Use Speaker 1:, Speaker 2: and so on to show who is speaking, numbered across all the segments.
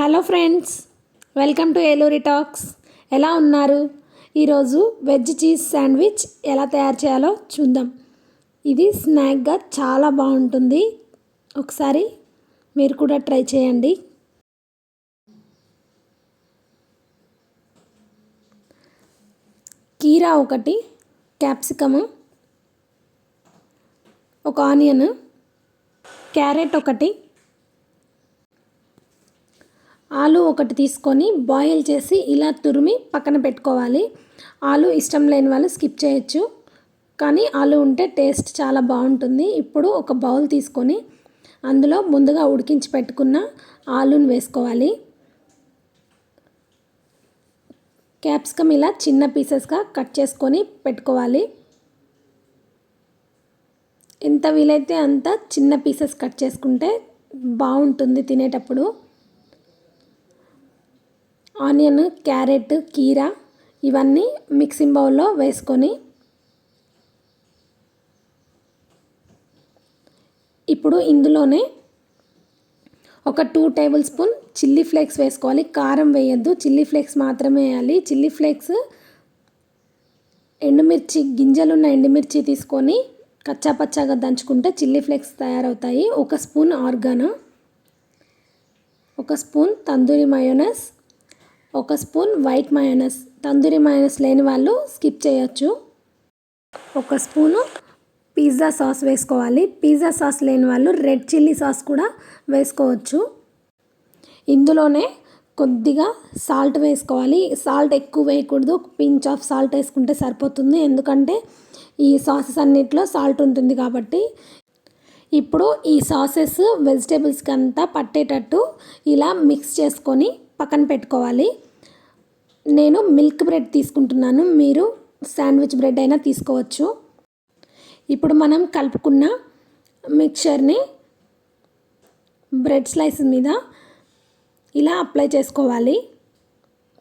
Speaker 1: Hello friends welcome to Eluri talks. ఎలా ఉన్నారు? ఈరోజు వెజ్ చీజ్ శాండ్విచ్ ఎలా తయారు చేయాలో చూద్దాం. ఇది స్నాక్గా చాలా బాగుంటుంది. ఒకసారి మీరు కూడా ట్రై చేయండి. కీరా ఒకటి క్యాప్సికము ఒక ఆనియన్ క్యారెట్ ఒకటి ఆలు ఒకటి తీసుకొని బాయిల్ చేసి ఇలా తురిమి పక్కన పెట్టుకోవాలి. ఆలు ఇష్టం లేని వాళ్ళు స్కిప్ చేయొచ్చు. కానీ ఆలు ఉంటే టేస్ట్ చాలా బాగుంటుంది. ఇప్పుడు ఒక బౌల్ తీసుకొని అందులో ముందుగా ఉడికించి పెట్టుకున్న ఆలుని వేసుకోవాలి. క్యాప్సికమ్ ఇలా చిన్న పీసెస్గా కట్ చేసుకొని పెట్టుకోవాలి. ఎంత వీలైతే అంత చిన్న పీసెస్ కట్ చేసుకుంటే బాగుంటుంది తినేటప్పుడు. ఆనియన్ క్యారెట్ కీరా ఇవన్నీ మిక్సింగ్ బౌల్లో వేసుకొని ఇప్పుడు ఇందులోనే ఒక two tablespoon chilli flakes వేసుకోవాలి. కారం వేయద్దు. చిల్లీ ఫ్లేక్స్ మాత్రమే వేయాలి. చిల్లీ ఫ్లేక్స్ ఎండుమిర్చి గింజలున్న ఎండుమిర్చి తీసుకొని కచ్చా పచ్చాగా దంచుకుంటే చిల్లీ ఫ్లేక్స్ తయారవుతాయి. ఒక స్పూన్ ఆర్గానా ఒక స్పూన్ తందూరి మయోనస్ ఒక spoon white mayonnaise tandoori mayonnaise లేని వాళ్ళు స్కిప్ చేయొచ్చు. ఒక స్పూను పిజ్జా సాస్ వేసుకోవాలి. పిజ్జా సాస్ లేని వాళ్ళు రెడ్ చిల్లీ సాస్ కూడా వేసుకోవచ్చు. ఇందులోనే కొద్దిగా సాల్ట్ వేసుకోవాలి. సాల్ట్ ఎక్కువ వేయకూడదు. పించ్ ఆఫ్ సాల్ట్ వేసుకుంటే సరిపోతుంది. ఎందుకంటే ఈ సాసెస్ అన్నిట్లో సాల్ట్ ఉంటుంది కాబట్టి. ఇప్పుడు ఈ సాసెస్ వెజిటేబుల్స్కి అంతా పట్టేటట్టు ఇలా మిక్స్ చేసుకొని పక్కన పెట్టుకోవాలి. నేను మిల్క్ బ్రెడ్ తీసుకుంటున్నాను. మీరు శాండ్విచ్ బ్రెడ్ అయినా తీసుకోవచ్చు. ఇప్పుడు మనం కలుపుకున్న మిక్చర్ని బ్రెడ్ స్లైస్ మీద ఇలా అప్లై చేసుకోవాలి.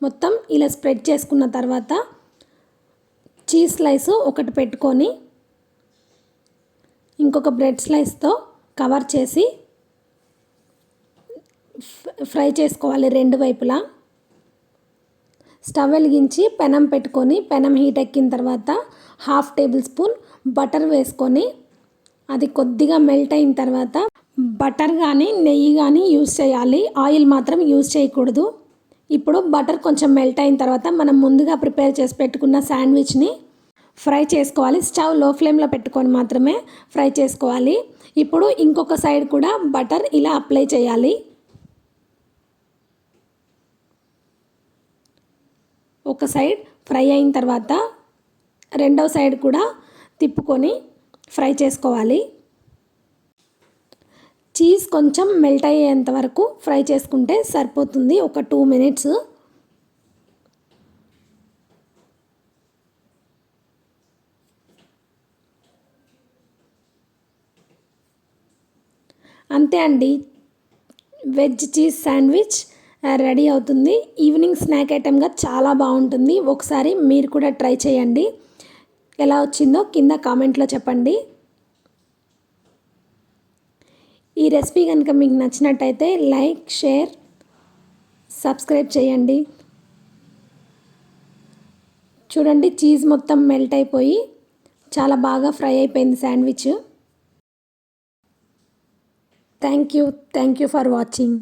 Speaker 1: మొత్తం ఇలా స్ప్రెడ్ చేసుకున్న తర్వాత చీజ్ స్లైస్ ఒకటి పెట్టుకొని ఇంకొక బ్రెడ్ స్లైస్తో కవర్ చేసి ఫ్రై చేసుకోవాలి రెండు వైపులా. స్టవ్ వెలిగించి పెనం పెట్టుకొని పెనం హీట్ ఎక్కిన తర్వాత హాఫ్ టేబుల్ స్పూన్ బటర్ వేసుకొని అది కొద్దిగా మెల్ట్ అయిన తర్వాత బటర్ కానీ నెయ్యి కానీ యూస్ చేయాలి. ఆయిల్ మాత్రం యూస్ చేయకూడదు. ఇప్పుడు బటర్ కొంచెం మెల్ట్ అయిన తర్వాత మనం ముందుగా ప్రిపేర్ చేసి పెట్టుకున్న శాండ్విచ్ని ఫ్రై చేసుకోవాలి. స్టవ్లో ఫ్లేమ్లో పెట్టుకొని మాత్రమే ఫ్రై చేసుకోవాలి. ఇప్పుడు ఇంకొక సైడ్ కూడా బటర్ ఇలా అప్లై చేయాలి. ఒక సైడ్ ఫ్రై అయిన తర్వాత రెండవ సైడ్ కూడా తిప్పుకొని ఫ్రై చేసుకోవాలి. చీజ్ కొంచెం మెల్ట్ అయ్యేంత వరకు ఫ్రై చేసుకుంటే సరిపోతుంది. ఒక టూ మినిట్స్. అంతే అండి. వెజ్ చీజ్ శాండ్విచ్ రెడీ అవుతుంది. ఈవినింగ్ స్నాక్ ఐటెంగా చాలా బాగుంటుంది. ఒకసారి మీరు కూడా ట్రై చేయండి. ఎలా వచ్చిందో కింద కామెంట్లో చెప్పండి. ఈ రెసిపీ కనుక మీకు నచ్చినట్టయితే లైక్ షేర్ సబ్స్క్రైబ్ చేయండి. చూడండి చీజ్ మొత్తం మెల్ట్ అయిపోయి చాలా బాగా ఫ్రై అయిపోయింది sandwich. Thank you. Thank you for watching.